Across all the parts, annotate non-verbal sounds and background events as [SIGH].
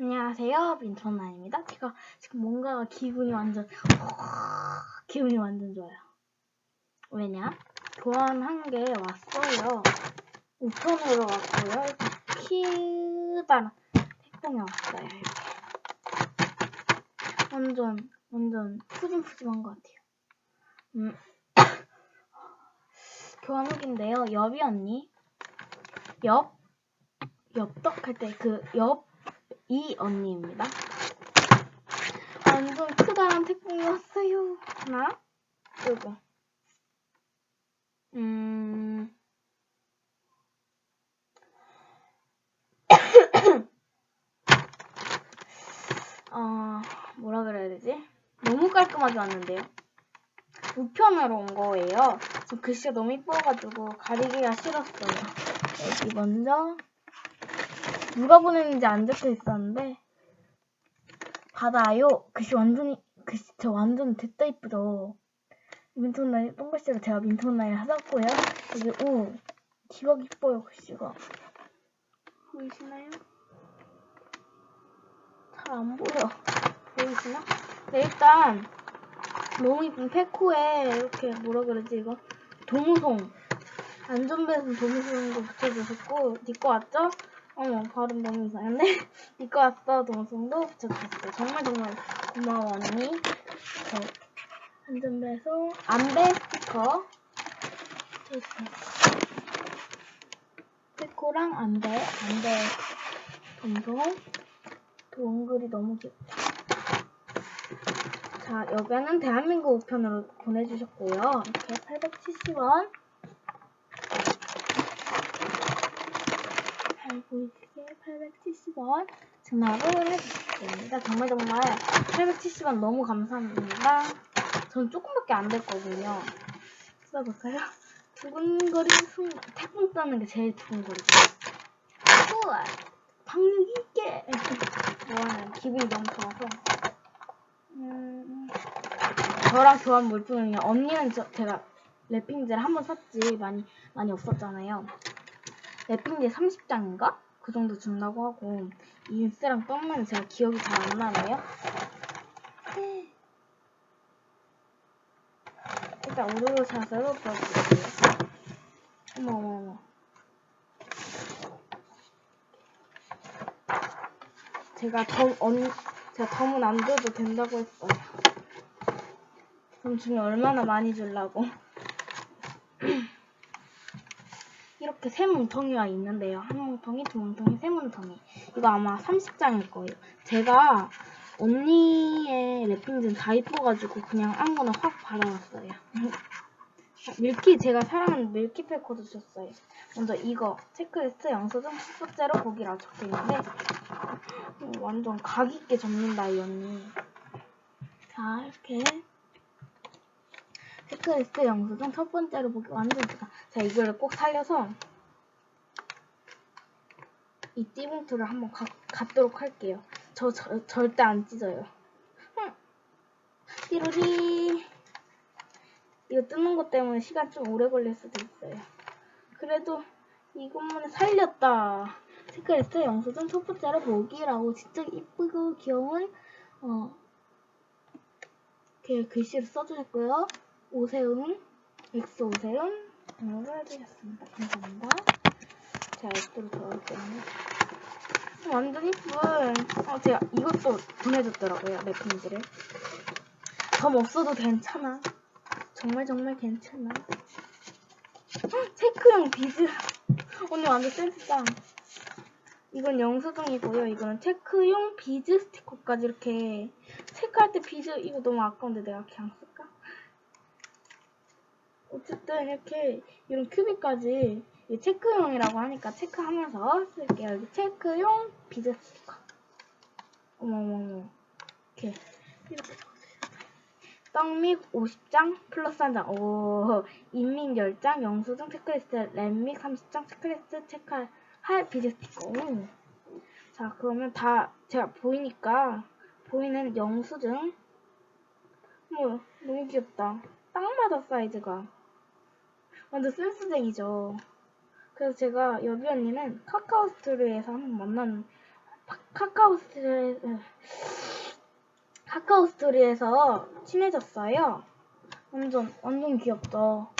안녕하세요, 민트언나입니다. 제가 지금 뭔가 기분이 완전 기분이 완전 좋아요. 왜냐? 교환한 게 왔어요. 우편으로 왔고요. 키다란 택봉이 왔어요. 이렇게. 완전 완전 푸짐푸짐한 것 같아요. 음. [COUGHS] 교환 후기인데요. 여비 언니, 엽, 엽떡 할 때그엽 이 언니입니다. 완전 크다란 택봉이 왔어요. 하나, 그리고 음. [COUGHS] 어, 뭐라 그래야 되지? 너무 깔끔하게 왔는데요. 우편으로 온 거예요. 저 글씨가 너무 이뻐가지고 가리기가 싫었어요. 여기 먼저 누가 보냈는지 안 적혀 있었는데 받아요. 글씨 완전히 글씨 저 완전 됐다 이쁘죠. 민톤나이 똥글씨를 제가 민톤나이 하셨고요. 여기 오 기가 이뻐요 글씨가 보이시나요? 잘 안 보여. 보이시나? 네, 일단 너무 이쁜 페코에 이렇게 뭐라 그러지 이거 도무송 안전벨트 도무송도 붙여주셨고 니거 왔죠? 어머 발음 너무 이상한데? 니거 왔어 도무송도 붙여주셨어요. 정말 정말 고마워 언니. 저 안전벨트 안배 스티커. 페코랑 안배 안배 도무송 동글이 너무 귀엽다 자, 여기는 대한민국 우편으로 보내주셨고요. 이렇게 870원. 잘 보이시게 870원 증납을 해주셨습니다. 정말 정말 870원 너무 감사합니다. 전 조금밖에 안 됐거든요. 써볼까요? 두근거리는 순간 태풍 떠는 게 제일 두근거리죠. 우와! 방력 있게! 뭐하는 기분이 너무 좋아서 음, 저랑 교환 물품은요. 언니는 저, 제가 랩핑지를 한번 샀지 많이 많이 없었잖아요. 랩핑지 30장인가? 그 정도 준다고 하고 인스랑 떡만 제가 기억이 잘 안 나네요. 일단 오르르샷으로 보여드릴게요. 어머 어머 어머. 제가 더 언니 제가 덤은 안 줘도 된다고 했어요. 그럼 중에 얼마나 많이 주려고. 이렇게 세 뭉텅이가 있는데요. 한 뭉텅이, 두 뭉텅이, 세 뭉텅이. 이거 아마 30장일 거예요. 제가 언니의 랩핑지는 다 이뻐가지고 그냥 아무거나 확 받아왔어요. [LAUGHS] 밀키, 제가 사랑하는 밀키 패커도 줬어요. 먼저 이거, 체크리스트 영수증 첫 번째로 보기라고 적혀있는데 음, 완전 각 있게 접는다 이 언니. 자 이렇게 체크리스트 영수증 첫 번째로 보기 완전 좋다. 자 이거를 꼭 살려서 이 띠봉투를 한번 가, 갖도록 할게요. 저, 저 절대 안 찢어요. 띠로리 이거 뜯는 것 때문에 시간 좀 오래 걸릴 수도 있어요. 그래도 이것만 살렸다. 체크리스트 영수증 첫 번째로 보기라고 진짜 이쁘고 귀여운 어 이렇게 글씨를 써주셨고요. 오세훈, 엑소 오세훈 등록을 해주셨습니다. 감사합니다. 자, 옆으로 들어올게요. 완전 이쁜 어, 제가 이것도 보내줬더라고요. 랩핑지를. 점 없어도 괜찮아. 정말 정말 괜찮아. 헉, 체크용 비즈. 언니 완전 센스짱. 이건 영수증이고요. 이거는 체크용 비즈 스티커까지 이렇게 체크할 때 비즈 이거 너무 아까운데 내가 그냥 쓸까? 어쨌든 이렇게 이런 큐빅까지 체크용이라고 하니까 체크하면서 쓸게요. 여기 체크용 비즈 스티커. 어머머머. 이렇게 떡믹 50장 플러스 한 장. 오, 인민 10장, 영수증 체크리스트, 랩믹 30장 체크리스트 체크할 비즈 스티커. 오. 자, 그러면 다 제가 보이니까 보이는 영수증. 뭐 너무 귀엽다. 딱 맞아 사이즈가. 완전 센스쟁이죠. 그래서 제가 여비 언니는 카카오 스토리에서 한번 만난 파- 카카오 스토리, 카카오 스토리에서 친해졌어요. 완전, 완전 귀엽죠?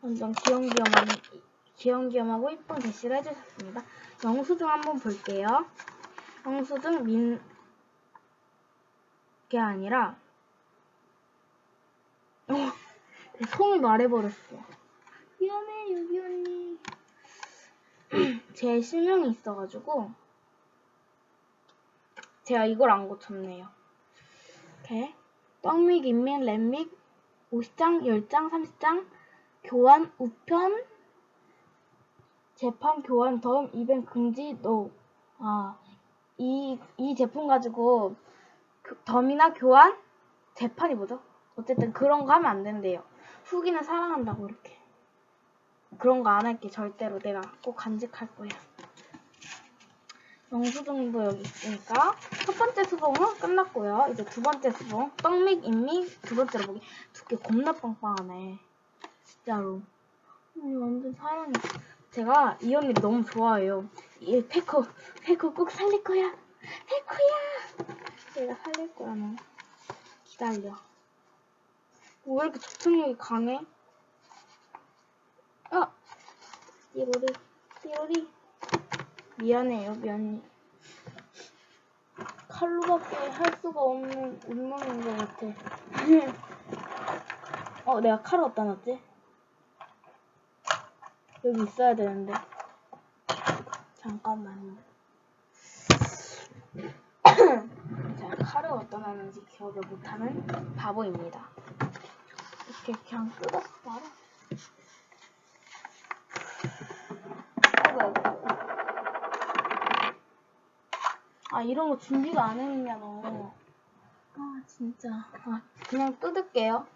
완전 귀염귀염한, 귀염귀염하고 이쁜 대시를 해주셨습니다. 영수증 한번 볼게요. 영수증 민, 게 아니라, 어, 내 성을 말해버렸어. 미안해, 유기 언니. [CLEARS THROAT] 제 실명이 있어가지고, 제가 이걸 안 고쳤네요. 이렇게. 떡믹, 인민, 랩믹, 50장, 10장, 30장, 교환, 우편, 재판, 교환, 덤, 이벤트, 금지, 노. 아, 이, 이 제품 가지고, 그- 덤이나 교환, 재판이 뭐죠? 어쨌든 그런 거 하면 안 된대요. 후기는 사랑한다고 이렇게. 그런 거 안 할게 절대로 내가 꼭 간직할 거야. 영수증도 여기 있으니까 첫 번째 수봉은 끝났고요. 이제 두 번째 수봉 떡믹 인믹 두 번째로 보기 두께 겁나 빵빵하네. 진짜로. 언니 완전 사랑해. 제가 이 언니 너무 좋아해요. 이 페코 페코 꼭 살릴 거야. 페코야. 내가 살릴 거야 너. 기다려. 왜 이렇게 접촉력이 강해? 아! 띠로리, 띠로리. 미안해요, 미안해. 칼로밖에 할 수가 없는 운명인 것 같아. [LAUGHS] 어, 내가 칼을 어디다 놨지? 여기 있어야 되는데. 잠깐만요. 제가 [CLEARS THROAT] 칼을 어디다 놨는지 기억을 못하는 바보입니다. 이렇게 그냥 뜯어서 말아. 아, 이런 거 준비가 안 해놓냐, 너. 아, 진짜. 아, 그냥 뜯을게요.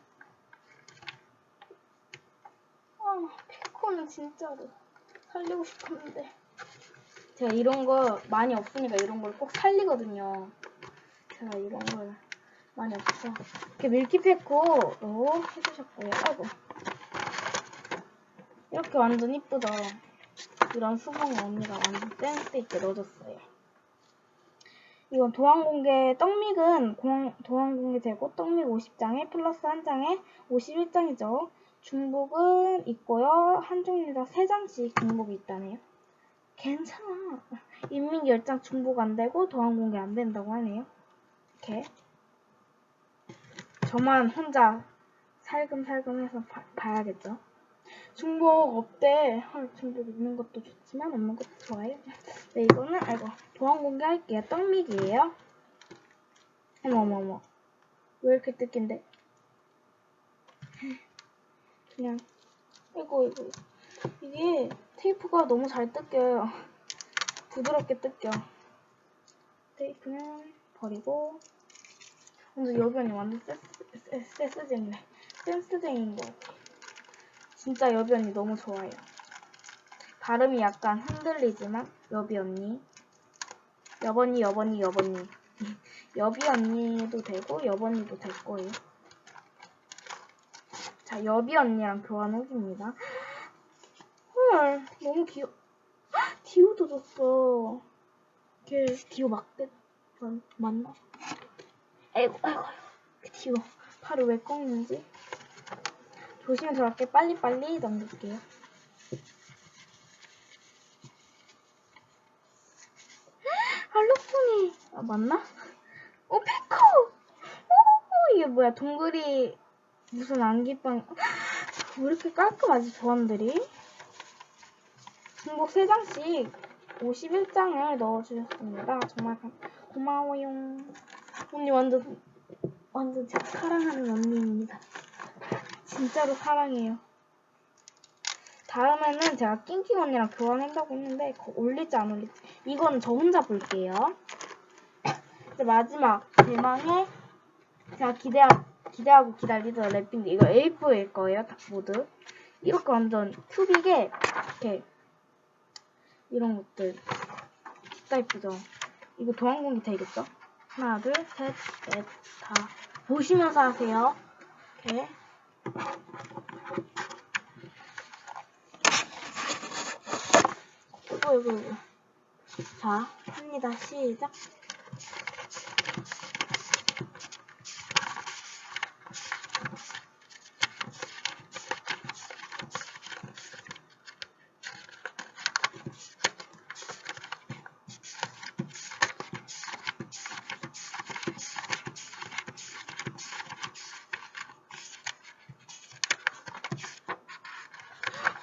아, 피코는 진짜로 살리고 싶었는데. 제가 이런 거 많이 없으니까 이런 걸 꼭 살리거든요. 제가 이런 걸 많이 없어. 이렇게 밀키페코로 해주셨고요. 아이고. 이렇게 완전 이쁘죠? 이런 수봉을 언니가 완전 센스 있게 넣어줬어요. 이건 도안공개 떡믹은 공- 도안공개 되고 떡믹 50장에 플러스 1장에 51장이죠. 중복은 있고요. 한 종류당 3장씩 중복이 있다네요. 괜찮아. 인민 10장 중복 안 되고 도안공개 안 된다고 하네요. 이렇게. 저만 혼자 살금살금 해서 봐, 봐야겠죠. 중복 없대. 헐, 중복 있는 것도 좋지만 없는 것도 좋아요. 네, 이거는 아이고 보안 공개할게요. 떡믹이에요. 어머 어머 어머. 왜 이렇게 뜯긴데? 그냥 이거 이거 이게 테이프가 너무 잘 뜯겨요. 부드럽게 뜯겨. 테이프는 버리고 근데 여변이 완전 센스, 센스쟁이네. 센스쟁이인 것. 진짜 여비 언니 너무 좋아요. 발음이 약간 흔들리지만 여비 언니, 여번니 여번니 여번니, [LAUGHS] 여비 언니도 되고 여번니도 될 거예요. 자 여비 언니랑 교환 후기입니다. 헐 너무 귀여. 헉, 디오도 줬어. 걔 디오 맞겠 맞- 맞나? 아이고 아이고 그 디오 팔을 왜 꺾는지. 조심스럽게 빨리빨리 넘길게요. 알록송이 아 맞나? 어 페코! 오 이게 뭐야 동글이 무슨 안기빵 왜 이렇게 깔끔하지 조합들이? 중복 3장씩 51장을 넣어주셨습니다. 정말 감- 고마워요. 언니 완전 완전 제가 사랑하는 언니입니다. 진짜로 사랑해요. 다음에는 제가 낑낑 언니랑 교환한다고 했는데 그거 올릴지 안 올릴지 이거는 저 혼자 볼게요. 이제 마지막 대망의 제가 기대 기대하고 기다리던 랩핑 이거 A4일 거예요, 다 모두. 이렇게 완전 큐빅에 이렇게 이런 것들 진짜 이쁘죠? 이거 도안공기 되겠죠? 하나, 둘, 셋, 넷, 다 보시면서 하세요. 이렇게 아이고. 자, 합니다. 시작.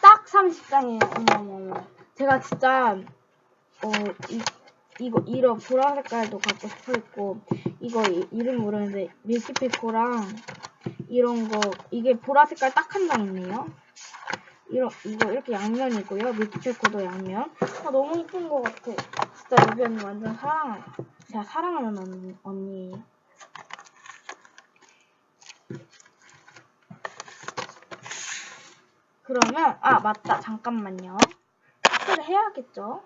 딱 30장이에요. 어머, 어머, 어머. 제가 진짜, 어, 이, 이거, 이런 보라 색깔도 갖고 싶어 했고, 이거 이, 이름 모르는데, 밀키페코랑, 이런 거, 이게 보라 색깔 딱 한 장 있네요. 이런, 이거 이렇게 양면이고요. 밀키페코도 양면. 아, 너무 이쁜 것 같아. 진짜 언니 완전 사랑, 제가 사랑하는 언니, 언니예요. 그러면 아 맞다. 잠깐만요. 카트를 해야겠죠?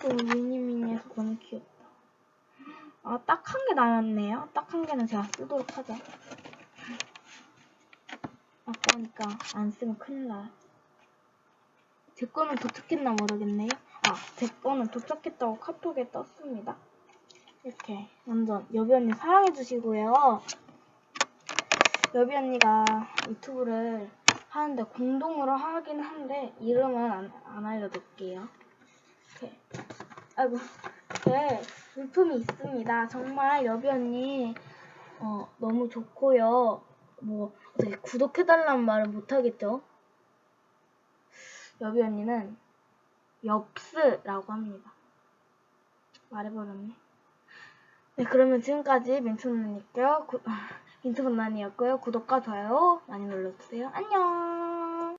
너무 미니미니해서 너무 귀엽다. 아 딱 한 개 남았네요. 딱 한 개는 제가 쓰도록 하죠. 아까니까 안 쓰면 큰일 나요. 제 거는 도착했나 모르겠네요. 아 제 거는 도착했다고 카톡에 떴습니다. 이렇게 완전 여비 언니 사랑해 주시고요 여비 언니가 유튜브를 하는데 공동으로 하긴 한데 이름은 안, 안 알려둘게요. 이렇게 아이고 이렇게 물품이 있습니다. 정말 여비 언니 어, 너무 좋고요. 뭐 어떻게 구독해달라는 말을 못하겠죠? 여비 언니는 엽스라고 합니다. 말해버렸네. 네, 그러면 지금까지 민초언니께요. 인트분남이었고요. 구독과 좋아요 많이 눌러주세요. 안녕!